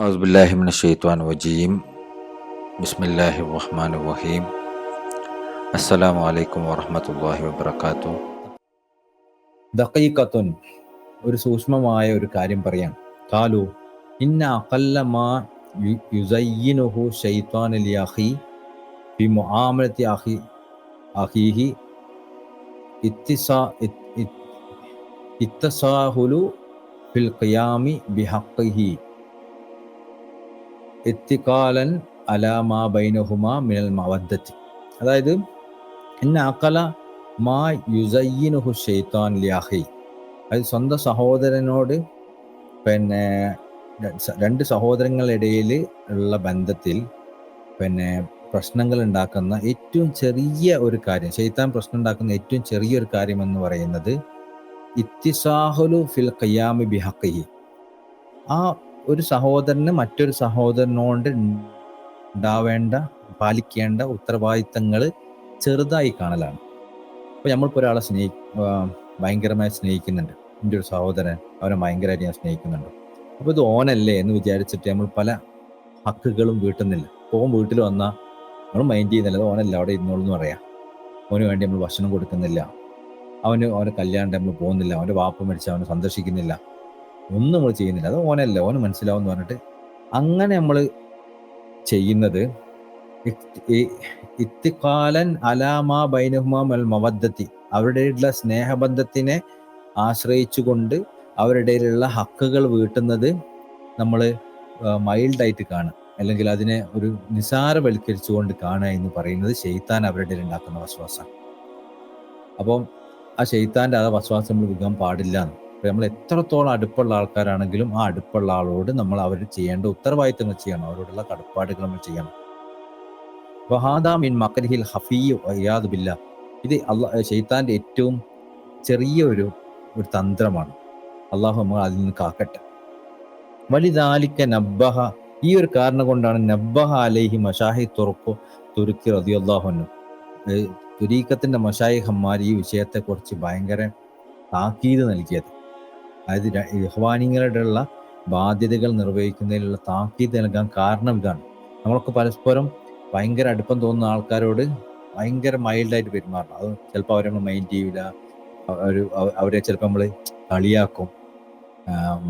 أعوذ بالله من الشيطان الرجيم. بسم الله الرحمن الرحيم. السلام عليكم ورحمة الله وبركاته. دقيقة. ഒരു സൂക്ഷ്മമായ ഒരു കാര്യം പറയാം. കാലു ഇന്ന അകല്ലുഹു ഷെയ്ത്വാൻ അലി അഹി ബി മുആമലത്തി അഹി അഹീഹി ഇത്തിസാ ഇത്തസാഹുലു ഫിൽ ഖിയാമി ബി ഇത്തിഖാലൻ അലാമാ ബൈനഹുമാ മിനൽ മവദ്ദത്തി. അതായത് എന്ന അഖല മാ യുസയ്യിനുഹു ഷെയ്ത്താൻ ലിയാഹി അത് സ്വന്തം സഹോദരനോട് പിന്നെ രണ്ട് സഹോദരങ്ങളിടയിൽ ഉള്ള ബന്ധത്തിൽ പിന്നെ പ്രശ്നങ്ങൾ ഉണ്ടാക്കുന്ന ഏറ്റവും ചെറിയ ഒരു കാര്യം ഷെയ്ത്താൻ പ്രശ്നം ഉണ്ടാക്കുന്ന ഏറ്റവും ചെറിയൊരു കാര്യം എന്ന് പറയുന്നത് ഇത്തിസാഹുലു ഫിൽ കയ്യാമി ബിഹഖിഹി. ആ ഒരു സഹോദരന് മറ്റൊരു സഹോദരനോട് ഉണ്ടാവേണ്ട പാലിക്കേണ്ട ഉത്തരവാദിത്തങ്ങൾ ചെറുതായി കാണലാണ്. അപ്പൊ നമ്മളിപ്പോൾ ഒരാളെ സ്നേഹി ഭയങ്കരമായി സ്നേഹിക്കുന്നുണ്ട്. എന്റെ ഒരു സഹോദരൻ അവനെ ഭയങ്കരമായിട്ട് ഞാൻ സ്നേഹിക്കുന്നുണ്ട്. അപ്പോൾ ഇത് ഓനല്ലേ എന്ന് വിചാരിച്ചിട്ട് നമ്മൾ പല ഹക്കുകളും വീട്ടുന്നില്ല. ഓൻ വീട്ടിൽ വന്നാൽ നമ്മൾ മൈൻഡ് ചെയ്യുന്നില്ല ഓനല്ല അവിടെ ഇരുന്നോളൂ എന്ന് പറയാം. അവന് വേണ്ടി നമ്മൾ ഭക്ഷണം കൊടുക്കുന്നില്ല. അവന് അവന്റെ കല്യാണം നമ്മൾ പോകുന്നില്ല. അവന്റെ വാപ്പ മരിച്ച അവനെ സന്ദർശിക്കുന്നില്ല ഒന്നും നമ്മൾ ചെയ്യുന്നില്ല. അത് ഓനല്ല. ഓന് മനസ്സിലാവും എന്ന് പറഞ്ഞിട്ട് അങ്ങനെ നമ്മൾ ചെയ്യുന്നത് ഇത്തിക്കാലൻ അലാമാ ബൈനഹുമാ മൽ മവദ്ദത്തി. അവരുടെയുള്ള സ്നേഹബന്ധത്തിനെ ആശ്രയിച്ചുകൊണ്ട് അവരുടെയിലുള്ള ഹക്കുകൾ വീട്ടുന്നത് നമ്മൾ മൈൽഡായിട്ട് കാണുക. അല്ലെങ്കിൽ അതിനെ ഒരു നിസാരവൽക്കരിച്ചുകൊണ്ട് കാണുക എന്ന് പറയുന്നത് ഷെയ്ത്താൻ അവരുടെ ഉണ്ടാക്കുന്ന വസ്വാസമാണ് അപ്പം ആ ഷെയ്ത്താന്റെ ആ വസ്വാസം നമ്മൾ വിൽക്കാൻ പാടില്ല എന്ന്. നമ്മൾ എത്രത്തോളം അടുപ്പുള്ള ആൾക്കാരാണെങ്കിലും ആ അടുപ്പുള്ള ആളോട് നമ്മൾ അവർ ചെയ്യേണ്ട ഉത്തരവാദിത്തങ്ങൾ ചെയ്യണം. അവരോടുള്ള കടപ്പാടുകൾ നമ്മൾ ചെയ്യണം. വഹാദാ മിൻ മക്കരിഹിൽ ഹഫീ ബില്ല. ഇത് അള്ളാഹ് ഷെയ്ത്താന്റെ ഏറ്റവും ചെറിയ ഒരു ഒരു തന്ത്രമാണ്. അള്ളാഹു നമ്മൾ അതിൽ നിന്ന് കാക്കട്ടെ. വലിദാലിക്ക നബ്ബഹ ഈ ഒരു കാരണം കൊണ്ടാണ് നബ്ബഹ അലൈഹി മഷാഹി തുറക്കോ തുരുക്കി റതിയല്ലാഹുന്നു തുരീക്കത്തിന്റെ മഷായിഹന്മാർ ഈ വിഷയത്തെക്കുറിച്ച് ഭയങ്കര താക്കീത് നൽകിയത്. അതായത് ഉള്ള ബാധ്യതകൾ നിർവഹിക്കുന്നതിലുള്ള താക്കീത് നൽകാൻ കാരണം ഇതാണ്. നമ്മളൊക്കെ പരസ്പരം ഭയങ്കര അടുപ്പം തോന്നുന്ന ആൾക്കാരോട് ഭയങ്കര മൈൽഡായിട്ട് പെരുമാറണം. അത് ചിലപ്പോൾ അവരെ നമ്മൾ മൈൻഡ് ചെയ്യില്ല ഒരു അവരെ ചിലപ്പോൾ നമ്മൾ കളിയാക്കും.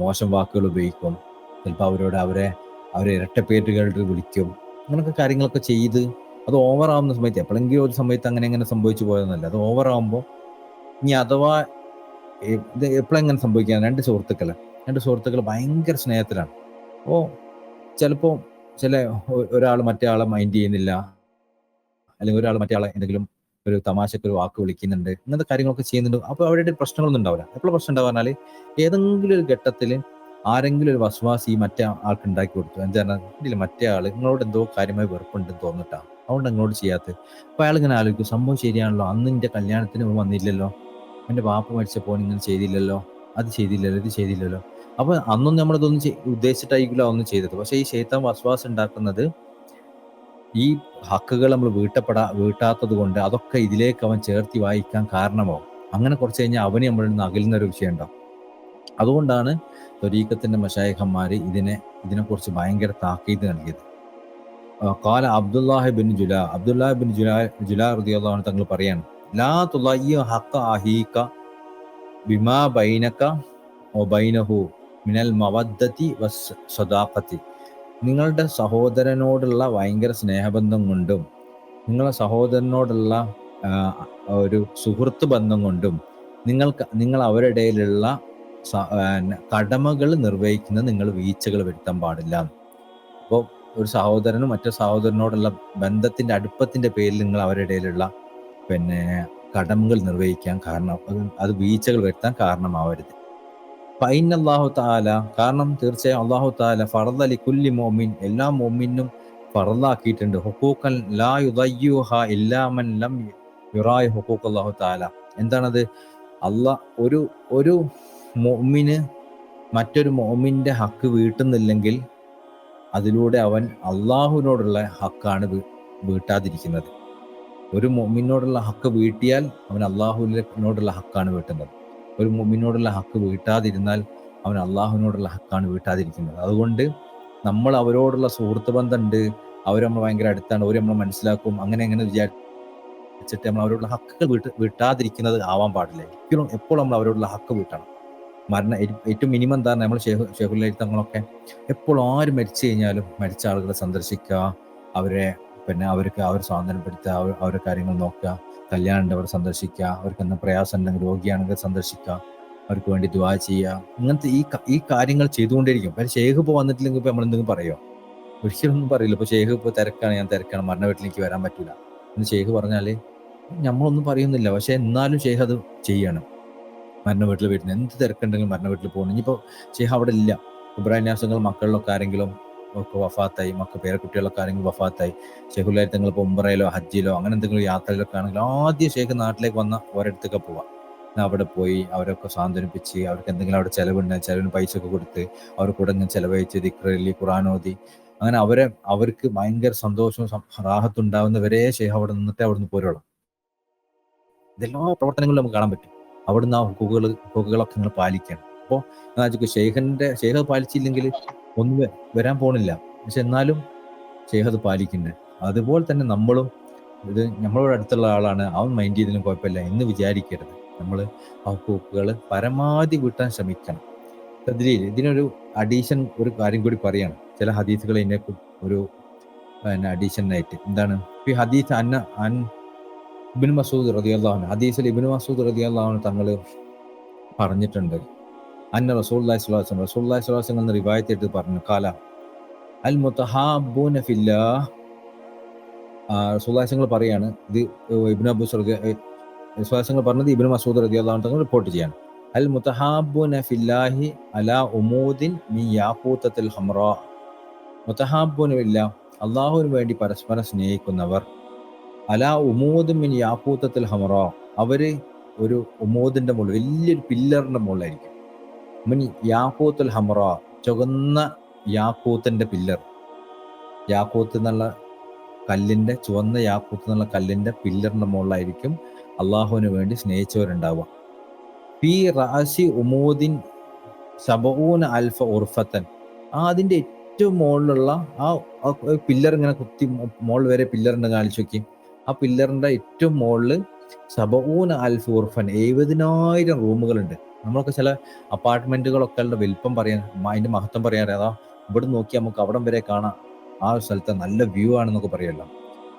മോശം വാക്കുകൾ ഉപയോഗിക്കും. ചിലപ്പോൾ അവരോട് അവരെ അവരെ ഇരട്ടപ്പേരുകളിൽ വിളിക്കും. അങ്ങനൊക്കെ കാര്യങ്ങളൊക്കെ ചെയ്ത് അത് ഓവറാവുന്ന സമയത്ത് എപ്പോഴെങ്കിലും ഒരു സമയത്ത് അങ്ങനെ അങ്ങനെ സംഭവിച്ചു പോയതെന്നല്ല അത് ഓവർ ആവുമ്പോൾ ഇനി അഥവാ ഇത് എപ്പോഴെങ്ങനെ സംഭവിക്കാൻ രണ്ട് സുഹൃത്തുക്കൾ രണ്ട് സുഹൃത്തുക്കൾ ഭയങ്കര സ്നേഹത്തിലാണ്. അപ്പോൾ ചിലപ്പോൾ ചില ഒരാൾ മറ്റേ ആളെ മൈൻഡ് ചെയ്യുന്നില്ല. അല്ലെങ്കിൽ ഒരാൾ മറ്റേ ആളെ എന്തെങ്കിലും ഒരു തമാശക്ക് ഒരു വാക്ക് വിളിക്കുന്നുണ്ട്. ഇങ്ങനത്തെ കാര്യങ്ങളൊക്കെ ചെയ്യുന്നുണ്ട്. അപ്പോൾ അവരുടെ പ്രശ്നങ്ങളൊന്നും ഉണ്ടാവില്ല. എപ്പോഴും പ്രശ്നം ഉണ്ടാവുക പറഞ്ഞാൽ ഏതെങ്കിലും ഒരു ഘട്ടത്തിൽ ആരെങ്കിലും ഒരു വസ്വാസ് ഈ മറ്റേ ആൾക്ക് ഉണ്ടാക്കി കൊടുത്തു. എന്താ പറഞ്ഞാൽ മറ്റേ ആൾ നിങ്ങളോട് എന്തോ കാര്യമായി വെറുപ്പുണ്ടെന്ന് തോന്നിട്ടാണ് അതുകൊണ്ട് നിങ്ങളോട് ചെയ്യാത്തത്. അപ്പോൾ അയാൾ ഇങ്ങനെ ആലോചിക്കും. സംഭവം ശരിയാണല്ലോ. അന്ന് എന്റെ കല്യാണത്തിന് വന്നില്ലല്ലോ. എന്റെ വാപ്പ മരിച്ചപ്പോൾ ഇങ്ങനെ ചെയ്തില്ലല്ലോ അത് ചെയ്തില്ലല്ലോ ഇത് ചെയ്തില്ലല്ലോ. അപ്പോൾ അന്നും നമ്മളിതൊന്നും ഉദ്ദേശിച്ചിട്ടായിരിക്കില്ല ഒന്നും ചെയ്തത്. പക്ഷേ ഈ ശൈത്താൻ വസ്വാസം ഉണ്ടാക്കുന്നത് ഈ ഹക്കുകൾ നമ്മൾ വീട്ടപ്പെടാ വീട്ടാത്തത് കൊണ്ട് അതൊക്കെ ഇതിലേക്ക് അവൻ ചേർത്തി വായിക്കാൻ കാരണമാവും. അങ്ങനെ കുറച്ച് കഴിഞ്ഞാൽ അവന് നമ്മളിൽ നിന്ന് അകലുന്ന ഒരു വിഷയം ഉണ്ടാവും അതുകൊണ്ടാണ് തൊരീക്കത്തിന്റെ മഷായഖന്മാർ ഇതിനെ ഇതിനെക്കുറിച്ച് ഭയങ്കര താക്കീത് നൽകിയത്. കാല അബ്ദുല്ലാഹി ബിൻ ജുല അബ്ദുല്ലാഹി ബിൻ ജുല ജുലാ റളിയല്ലാഹു തങ്ങൾ പറയാണ് ബിമാ ബൈനഹു മിനൽ നിങ്ങളുടെ സഹോദരനോടുള്ള ഭയങ്കര സ്നേഹബന്ധം കൊണ്ടും നിങ്ങളെ സഹോദരനോടുള്ള ഒരു സുഹൃത്ത് ബന്ധം കൊണ്ടും നിങ്ങൾക്ക് നിങ്ങൾ അവരുടെ ഇടയിലുള്ള കടമകൾ നിർവഹിക്കുന്ന നിങ്ങൾ വീഴ്ചകൾ വരുത്താൻ പാടില്ല. അപ്പോൾ ഒരു സഹോദരനും മറ്റു സഹോദരനോടുള്ള ബന്ധത്തിന്റെ അടുപ്പത്തിന്റെ പേരിൽ നിങ്ങൾ അവരുടെ ഇടയിലുള്ള പിന്നെ കടമകൾ നിർവഹിക്കാൻ കാരണം അത് വീഴ്ചകൾ വരുത്താൻ കാരണമാവരുത്. ഫൈൻ അള്ളാഹു താല കാരണം തീർച്ചയായും അള്ളാഹു താല ഫറദ് അലി കുല്ലി മോമിൻ എല്ലാ മോമിനും ഫറദാക്കിയിട്ടുണ്ട് ഹുക്കൂക്കൻ ലാ ഇല്ലാമൻ ലം യുറായ് ഹുക്കൂക്ക് അള്ളാഹു താല എന്താണത്? അള്ളാ ഒരു ഒരു മോമിന് മറ്റൊരു മോമിന്റെ ഹക്ക് വീട്ടുന്നില്ലെങ്കിൽ അതിലൂടെ അവൻ അള്ളാഹുവിനോടുള്ള ഹക്കാണ് വീട്ടാതിരിക്കുന്നത്. ഒരു മൊമ്മിനോടുള്ള ഹക്ക് വീട്ടിയാൽ അവൻ അള്ളാഹുവിനോടുള്ള ഹക്കാണ് വീട്ടുന്നത് ഒരു മുമ്മിനോടുള്ള ഹക്ക് വീട്ടാതിരുന്നാൽ അവൻ അള്ളാഹുവിനോടുള്ള ഹക്കാണ് വീട്ടാതിരിക്കുന്നത്. അതുകൊണ്ട് നമ്മൾ അവരോടുള്ള സുഹൃത്ത് ബന്ധമുണ്ട്. അവർ നമ്മൾ ഭയങ്കര അടുത്താണ്. അവർ നമ്മൾ മനസ്സിലാക്കും. അങ്ങനെ അങ്ങനെ വിചാരിച്ചിട്ട് നമ്മൾ അവരോടുള്ള ഹക്കുകൾ വീട്ട് വീട്ടാതിരിക്കുന്നത് ആവാൻ പാടില്ല. എപ്പോഴും എപ്പോഴും നമ്മൾ അവരോടുള്ള ഹക്ക് വീട്ടണം? മരണ ഏറ്റവും മിനിമം എന്താ നമ്മൾ ഷേഖ് ഷേഖുല്ലായി തങ്ങളൊക്കെ എപ്പോഴും ആരും മരിച്ചു കഴിഞ്ഞാലും മരിച്ച ആളുകളെ സന്ദർശിക്കുക അവരെ പിന്നെ അവർക്ക് അവർ സ്വാതന്ത്ര്യപ്പെടുത്തുക അവർ അവരുടെ കാര്യങ്ങൾ നോക്കുക കല്യാണം ഉണ്ടവർ സന്ദർശിക്കുക അവർക്ക് എന്തെങ്കിലും പ്രയാസം ഉണ്ടെങ്കിൽ രോഗിയാണെങ്കിൽ സന്ദർശിക്കുക അവർക്ക് വേണ്ടി ദ്വാ ചെയ്യുക. ഇങ്ങനത്തെ ഈ ഈ കാര്യങ്ങൾ ചെയ്തുകൊണ്ടിരിക്കും പക്ഷേ ഷേഖ് ഇപ്പോൾ വന്നിട്ടില്ലെങ്കിൽ ഇപ്പോൾ നമ്മൾ എന്തെങ്കിലും പറയുമോ ഒരിക്കലൊന്നും പറയില്ല. ഇപ്പോൾ ഷേഖ് ഇപ്പോൾ തിരക്കാണ്. ഞാൻ തിരക്കാണ്. മരണ വീട്ടിലേക്ക് വരാൻ പറ്റില്ല എന്ന് ഷേഖ് പറഞ്ഞാൽ നമ്മളൊന്നും പറയുന്നില്ല. പക്ഷേ എന്നാലും ഷേഖ് അത് ചെയ്യണം. മരണ വീട്ടിൽ വരുന്നത് എന്ത് തിരക്കുണ്ടെങ്കിലും മരണ വീട്ടിൽ പോകണം. ഇനിയിപ്പോൾ ഷേഖ് അവിടെ ഇല്ല. ഇബ്രാഹിം നാസങ്ങൾ മക്കളിലൊക്കെ ആരെങ്കിലും ഒക്കെ വഫാത്തായി മക്ക പേരെ കുട്ടികളൊക്കെ ആരെങ്കിലും വഫാത്തായി. ഷെഹുലായിട്ട് തങ്ങൾ ഇപ്പോൾ ഉംറയിലോ ഹജ്ജിലോ അങ്ങനെ എന്തെങ്കിലും യാത്രയിലൊക്കെ ആണെങ്കിൽ ആദ്യം ഷെയ്ഖ് നാട്ടിലേക്ക് വന്ന ഒരിടത്തൊക്കെ പോവാം. അവിടെ പോയി അവരൊക്കെ സാന്ത്വനിപ്പിച്ച് അവർക്ക് എന്തെങ്കിലും അവിടെ ചെലവുണ്ട് ചിലവിന് പൈസ ഒക്കെ കൊടുത്ത് അവർ കൂടെ ഞാൻ ചിലവഴിച്ച് ദിക്രലി ഖുറാനോദി അങ്ങനെ അവരെ അവർക്ക് ഭയങ്കര സന്തോഷവും റാഹത്തുണ്ടാവുന്നവരെ ഷെയ്ഖ് അവിടെ നിന്നിട്ട് അവിടെ നിന്ന് പോരുള്ളൂ. ഇതെല്ലാ പ്രവർത്തനങ്ങളും നമുക്ക് കാണാൻ പറ്റും. അവിടുന്ന് ആ ഹുക്കുകൾ ഹുക്കുകളൊക്കെ നിങ്ങൾ പാലിക്കണം. അപ്പോൾ ഷെയ്ഖിന്റെ ഷെയ്ഖ് പാലിച്ചില്ലെങ്കിൽ ഒന്നും വരാൻ പോണില്ല. പക്ഷെ എന്നാലും ഷെയ്ഖ് അത് അതുപോലെ തന്നെ നമ്മളും ഇത് നമ്മളോട് അടുത്തുള്ള ആളാണ്. അവൻ മൈൻഡ് ചെയ്തതിലും കുഴപ്പമില്ല. എന്ന് വിചാരിക്കരുത്. നമ്മൾ ആ കൂക്കുകൾ പരമാവധി വിട്ടാൻ ശ്രമിക്കണം. തദ്രീൽ ഇതിനൊരു അഡീഷൻ ഒരു കാര്യം കൂടി പറയാണ്. ചില ഹദീസുകൾ ഇതിനെ ഒരു പിന്നെ അഡീഷനായിട്ട് എന്താണ്? ഈ ഹദീസ് അന്ന അൻ ഇബിൻ മസൂദ് റതിയല്ലാഹു ഹദീസിൽ ഇബിൻ മസൂദ് റതിയല്ലാഹു തങ്ങൾ പറഞ്ഞിട്ടുണ്ട്. അന്ന റസൂല്ലാഹി സ്വലാഹു വസല്ലം റസൂല്ലാഹി സ്വലാഹു വസല്ലം എന്ന റിവായത്തെടുത്ത് പറഞ്ഞു കാല അൽ മുത്തഹാബൂന ഫില്ലാ റസൂല്ലാഹി പറയാണ് ഇത് ഇബിൻ അബു റസൂല്ലാഹി പറഞ്ഞത് ഇബിൻ മസൂദ് റതിയല്ലാഹു തങ്ങൾ റിപ്പോർട്ട് ചെയ്യാണ്. അൽ മുത്തഹാബൂന ഫില്ലാഹി അലാ ഉമൂദിൻ മി യാഖൂത്തത്തിൽ ഹംറാ മുത്തഹാബൂന ഫില്ല അള്ളാഹുവിന് വേണ്ടി പരസ്പരം സ്നേഹിക്കുന്നവർ. അലാ ഉമൂദ് മിൻ യാക്കൂത്തത്തിൽ ഹമറ അവർ ഒരു ഉമൂദിന്റെ മുകളിൽ വലിയൊരു പില്ലറിന്റെ മുകളിലായിരിക്കും. മിൻ യാക്കൂത്തുൽ ഹമറ ചുവന്ന യാക്കൂത്തിന്റെ പില്ലർ. യാക്കൂത്ത് എന്നുള്ള കല്ലിന്റെ ചുവന്ന യാക്കൂത്ത് എന്നുള്ള കല്ലിന്റെ പില്ലറിന്റെ മുകളിലായിരിക്കും അള്ളാഹുവിന് വേണ്ടി സ്നേഹിച്ചവരുണ്ടാവുക. പി റാസി ഉമൂദിൻ സബൂന അൽഫ ഉർഫത്തൻ. ആ അതിന്റെ ഏറ്റവും മുകളിലുള്ള ആ പില്ലർ ഇങ്ങനെ കുത്തി മുകളിൽ വരെ പില്ലറിന്റെ കാണിച്ചു നോക്കി. ആ പില്ലറിന്റെ ഏറ്റവും മുകളിൽ സബൂന അൽഫ് ഉർഫൻ എഴുപതിനായിരം റൂമുകളുണ്ട്. നമ്മളൊക്കെ ചില അപ്പാർട്ട്മെന്റുകളൊക്കെ ഉള്ള വലിപ്പം പറയാൻ അതിന്റെ മഹത്വം പറയാൻ അതാ ഇവിടെ നോക്കി നമുക്ക് അവിടം വരെ കാണാം. ആ സ്ഥലത്തെ നല്ല വ്യൂ ആണെന്നൊക്കെ പറയുമല്ലോ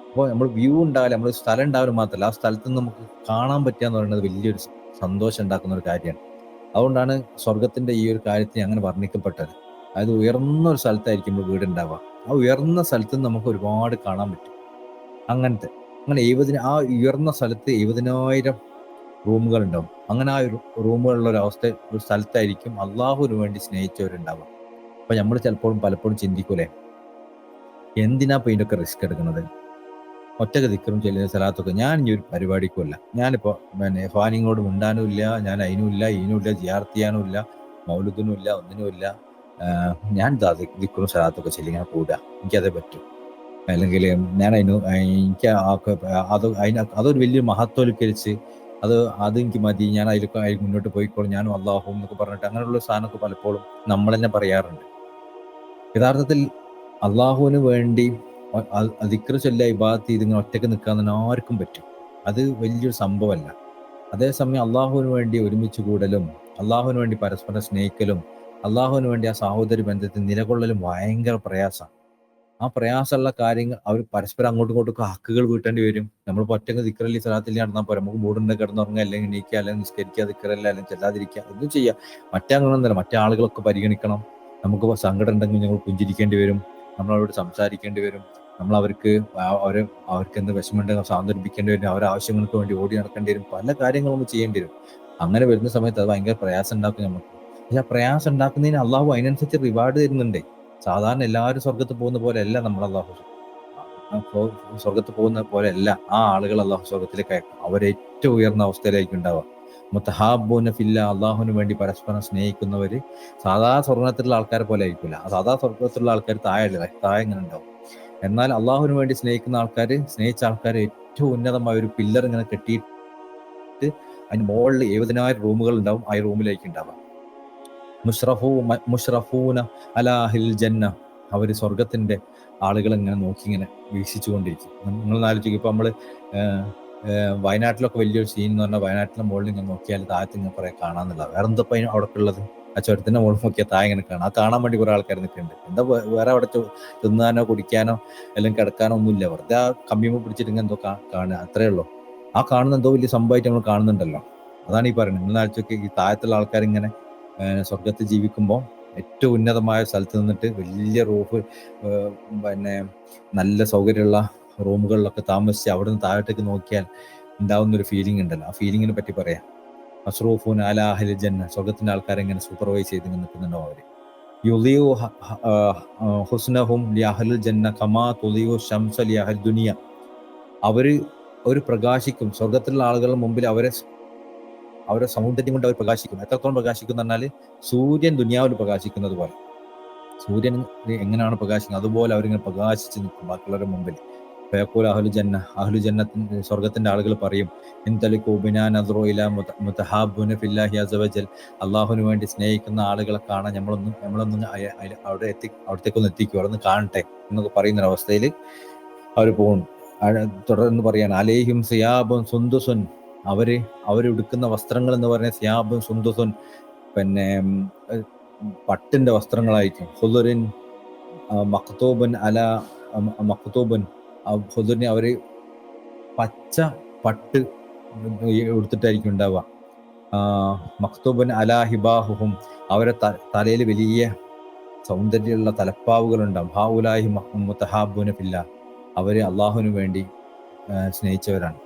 അപ്പോൾ നമ്മൾ വ്യൂ ഉണ്ടാവില്ല നമ്മൾ സ്ഥലം ഉണ്ടാവില്ല മാത്രമല്ല ആ സ്ഥലത്ത് നിന്ന് നമുക്ക് കാണാൻ പറ്റുക എന്ന് പറയുന്നത് വലിയൊരു സന്തോഷം ഉണ്ടാക്കുന്ന ഒരു കാര്യമാണ്. അതുകൊണ്ടാണ് സ്വർഗത്തിന്റെ ഈ ഒരു കാര്യത്തെ അങ്ങനെ വർണിക്കപ്പെട്ടത്. അതായത് ഉയർന്ന ഒരു സ്ഥലത്തായിരിക്കും നമ്മൾ വീട് ഉണ്ടാവുക ആ ഉയർന്ന സ്ഥലത്ത് നമുക്ക് ഒരുപാട് കാണാൻ പറ്റും. അങ്ങനത്തെ അങ്ങനെ എഴുപതിന് ആ ഉയർന്ന സ്ഥലത്ത് എഴുപതിനായിരം റൂമുകൾ ഉണ്ടാവും അങ്ങനെ ആ റൂമുകളുള്ള ഒരു അവസ്ഥ ഒരു സ്ഥലത്തായിരിക്കും അള്ളാഹുവിന് വേണ്ടി സ്നേഹിച്ചവരുണ്ടാവുക. അപ്പൊ നമ്മൾ ചിലപ്പോഴും പലപ്പോഴും ചിന്തിക്കൂലേ? എന്തിനാ ഇപ്പൊ ഇതിന്റെയൊക്കെ റിസ്ക് എടുക്കുന്നത്? ഒറ്റയ്ക്ക് ദിക്കറും ചെല്ലുന്ന സ്ഥലത്തൊക്കെ ഞാൻ ഈ ഒരു പരിപാടിക്കുമല്ല. ഞാനിപ്പോ പിന്നെ ഫാനിങ്ങളോട് മിണ്ടാനും ഇല്ല ഞാൻ അതിനും ഇല്ല ഇതിനും ഇല്ല ജിയാർത്ത് ചെയ്യാനും ഇല്ല മൗലുദിനും ഇല്ല ഒന്നിനും ഇല്ല ഞാൻ ദിക്കറും സ്ഥലത്തൊക്കെ ചെല്ലിങ്ങനെ കൂടുക എനിക്കതേ പറ്റും. അല്ലെങ്കിൽ ഞാൻ അതിന് എനിക്ക് അതൊരു വലിയ മഹത്വവൽക്കരിച്ച് അത് അതെനിക്ക് മതി. ഞാൻ അതിൽ അതിൽ മുന്നോട്ട് പോയിക്കോളും. ഞാനും അള്ളാഹും എന്നൊക്കെ പറഞ്ഞിട്ട് അങ്ങനെയുള്ള സാധനമൊക്കെ പലപ്പോഴും നമ്മൾ തന്നെ പറയാറുണ്ട്. യഥാർത്ഥത്തിൽ അള്ളാഹുവിന് വേണ്ടി അതിക്ര ചൊല്ല ഇബാദത്ത് ഇതിങ്ങനെ ഒറ്റയ്ക്ക് നിൽക്കാൻ ആർക്കും പറ്റും. അത് വലിയൊരു സംഭവമല്ല. അതേസമയം അള്ളാഹുവിന് വേണ്ടി ഒരുമിച്ച് കൂടലും അള്ളാഹുവിന് വേണ്ടി പരസ്പരം സ്നേഹിക്കലും അള്ളാഹുവിന് വേണ്ടി ആ സഹോദരി ബന്ധത്തിൽ നിലകൊള്ളലും ഭയങ്കര പ്രയാസമാണ്. ആ പ്രയാസമുള്ള കാര്യങ്ങൾ അവർ പരസ്പരം അങ്ങോട്ടും ഇങ്ങോട്ടും ഹക്കുകൾ വീട്ടേണ്ടി വരും. നമ്മൾ ഒറ്റയ്ക്ക് ദിക്കറല്ലി സ്ഥലത്തിൽ നടന്നാൽ പോരാ. നമുക്ക് മൂടുണ്ട് കിടന്നുറങ്ങുക അല്ലെങ്കിൽ എണീക്കുക അല്ലെങ്കിൽ നിസ്കരിക്കുക ദിക്കറല്ല അല്ലെങ്കിൽ ചെല്ലാതിരിക്കുക ഒന്നും ചെയ്യുക മറ്റേ അങ്ങനെയൊന്നുമല്ല മറ്റേ ആളുകളൊക്കെ പരിഗണിക്കണം. നമുക്ക് സങ്കടം ഉണ്ടെങ്കിൽ ഞങ്ങൾ പുഞ്ചിരിക്കേണ്ടി വരും. നമ്മൾ അവരോട് സംസാരിക്കേണ്ടി വരും. നമ്മൾ അവർക്ക് അവരെ അവർ അവർക്ക് എന്ത് വിഷമമുണ്ടെങ്കിൽ സാന്ത്വനിപ്പിക്കേണ്ടി വരും. അവരുടെ ആവശ്യങ്ങൾക്ക് വേണ്ടി ഓടി നടക്കേണ്ടി വരും. പല കാര്യങ്ങളും നമ്മൾ ചെയ്യേണ്ടി വരും. അങ്ങനെ വരുന്ന സമയത്ത് അത് ഭയങ്കര പ്രയാസം ഉണ്ടാക്കും നമുക്ക്. പക്ഷെ ആ പ്രയാസം ഉണ്ടാക്കുന്നതിന് അള്ളാഹു അതിനനുസരിച്ച് റിവാർഡ് തരുന്നുണ്ട്. സാധാരണ എല്ലാവരും സ്വർഗത്ത് പോകുന്ന പോലെ അല്ല നമ്മൾ അള്ളാഹു സ്വർഗത്ത് പോകുന്ന പോലെ അല്ല ആ ആളുകൾ അള്ളാഹു സ്വർഗത്തിലേക്ക് അയക്കും. അവർ ഏറ്റവും ഉയർന്ന അവസ്ഥയിലേക്ക് ഉണ്ടാവുക. മുത്തഹാബൂന ഫില്ല അള്ളാഹുവിന് വേണ്ടി പരസ്പരം സ്നേഹിക്കുന്നവര് സാധാ സ്വർഗത്തിലുള്ള ആൾക്കാരെ പോലെ ആയിരിക്കില്ല സാധാ സ്വർഗത്തിലുള്ള ആൾക്കാർ താഴെ താഴെ ഇങ്ങനെ ഉണ്ടാവും. എന്നാൽ അള്ളാഹുവിന് വേണ്ടി സ്നേഹിക്കുന്ന ആൾക്കാർ സ്നേഹിച്ച ആൾക്കാർ ഏറ്റവും ഉന്നതമായ ഒരു പില്ലർ ഇങ്ങനെ കെട്ടിയിട്ട് അതിന് മുകളിൽ എഴുപതിനായിരം റൂമുകൾ ഉണ്ടാവും. ആ റൂമിലേക്ക് ഉണ്ടാവുക. മുഷ്റഫൂ മുഷ്റഫൂന അലാഹിൽ ജന്ന. അവർ സ്വർഗത്തിന്റെ ആളുകൾ ഇങ്ങനെ നോക്കി ഇങ്ങനെ വീക്ഷിച്ചുകൊണ്ടിരിക്കും. നിങ്ങൾ ആലോചിക്കും ഇപ്പോൾ നമ്മൾ വയനാട്ടിലൊക്കെ വലിയൊരു സീൻ എന്ന് പറഞ്ഞാൽ വയനാട്ടിലെ മുകളിൽ ഇങ്ങനെ നോക്കിയാൽ താഴത്ത് ഇങ്ങനെ കുറേ കാണാമെന്നുള്ള വേറെ എന്തപ്പോൾ അതിന് അവിടെ ഉള്ളത്? ആ ചുരത്തിന്റെ മുകളിൽ നോക്കിയാൽ താഴെ ഇങ്ങനെ കാണാം. ആ കാണാൻ വേണ്ടി കുറേ ആൾക്കാർ നിൽക്കുന്നുണ്ട്. എന്താ വേറെ അവിടെ തിന്നാനോ കുടിക്കാനോ അല്ലെങ്കിൽ കിടക്കാനോ ഒന്നുമില്ല. വെറുതെ ആ കമ്പിയുമ്പ് പിടിച്ചിട്ട് ഇങ്ങനെ എന്തോ കാണുക. അത്രേ ഉള്ളൂ. ആ കാണുന്ന എന്തോ വലിയ സംഭവമായിട്ട് നമ്മൾ കാണുന്നുണ്ടല്ലോ. അതാണ് ഈ പറയുന്നത്. നിങ്ങൾ ആലോചിച്ചൊക്കെ ഈ താഴത്തുള്ള ആൾക്കാർ ഇങ്ങനെ സ്വർഗത്തിൽ ജീവിക്കുമ്പോൾ ഏറ്റവും ഉന്നതമായ സ്ഥലത്ത് നിന്നിട്ട് വലിയ റൂഫ് പിന്നെ നല്ല സൗകര്യമുള്ള റൂമുകളിലൊക്കെ താമസിച്ച് അവിടെ നിന്ന് താഴോട്ടേക്ക് നോക്കിയാൽ ഉണ്ടാവുന്ന ഒരു ഫീലിംഗ് ഉണ്ടല്ലോ. ആ ഫീലിങ്ങിനെ പറ്റി പറയാം. മസ്റൂഫുൻ അലാഹലി ജന്ന സ്വർഗത്തിന്റെ ആൾക്കാരെ ഇങ്ങനെ സൂപ്പർവൈസ് ചെയ്ത് ഇങ്ങനെ നിൽക്കുന്നുണ്ടാവും അവർ? യുലിയു ഹുസ്നഹും ലി ജന്ന കമാ തുലിയു ഷംസ ലിയാഹൽ ദുനിയ. അവർ ഒരു പ്രകാശിക്കും. സ്വർഗത്തിലുള്ള ആളുകളുടെ മുമ്പിൽ അവരെ സ്- അവരെ സൗന്ദര്യം കൊണ്ട് അവർ പ്രകാശിക്കുന്നു. എത്രത്തോളം പ്രകാശിക്കുന്നു പറഞ്ഞാൽ സൂര്യൻ ദുനിയാവിൽ പ്രകാശിക്കുന്നത് പോലെ. സൂര്യൻ എങ്ങനെയാണ് പ്രകാശിക്കുന്നത്? അതുപോലെ അവരിങ്ങനെ പ്രകാശിച്ച് നിൽക്കും ബാക്കിയുള്ളവരുടെ മുമ്പിൽ. ഫയക്കൂൽ അഹ്ലു ജന്ന അഹ്ലു ജന്നത്തിന്റെ സ്വർഗത്തിന്റെ ആളുകൾ പറയും ഫില്ലാഹി അസവജൽ അള്ളാഹുവിന് വേണ്ടി സ്നേഹിക്കുന്ന ആളുകളെ കാണാൻ നമ്മളൊന്നും നമ്മളൊന്നും അവിടെ എത്തി അവിടത്തേക്കൊന്ന് എത്തിക്കും. അവിടെ നിന്ന് കാണട്ടെ എന്നൊക്കെ പറയുന്ന അവസ്ഥയിൽ അവർ പോകും തുടർന്ന് പറയാണ് അലേഹിം സിയാബും സുന്ദുസുൻ അവർ അവരുടുക്കുന്ന വസ്ത്രങ്ങൾ എന്ന് പറഞ്ഞ സിയാബും സുന്ദസും പിന്നെ പട്ടിന്റെ വസ്ത്രങ്ങളായിരിക്കും. ഹുദുറിൻ മക്തൂബൻ അല മക്തോബൻ ഹുദുറിനെ അവർ പച്ച പട്ട് എടുത്തിട്ടായിരിക്കും ഉണ്ടാവുക. മക്തൂബൻ അല ഹിബാഹുഹും അവരെ തലയിൽ വലിയ സൗന്ദര്യമുള്ള തലപ്പാവുകൾ ഉണ്ടാവും ഉലാഹി മുത്തഹാബുന പില്ല അവർ അള്ളാഹുവിന് വേണ്ടി സ്നേഹിച്ചവരാണ്.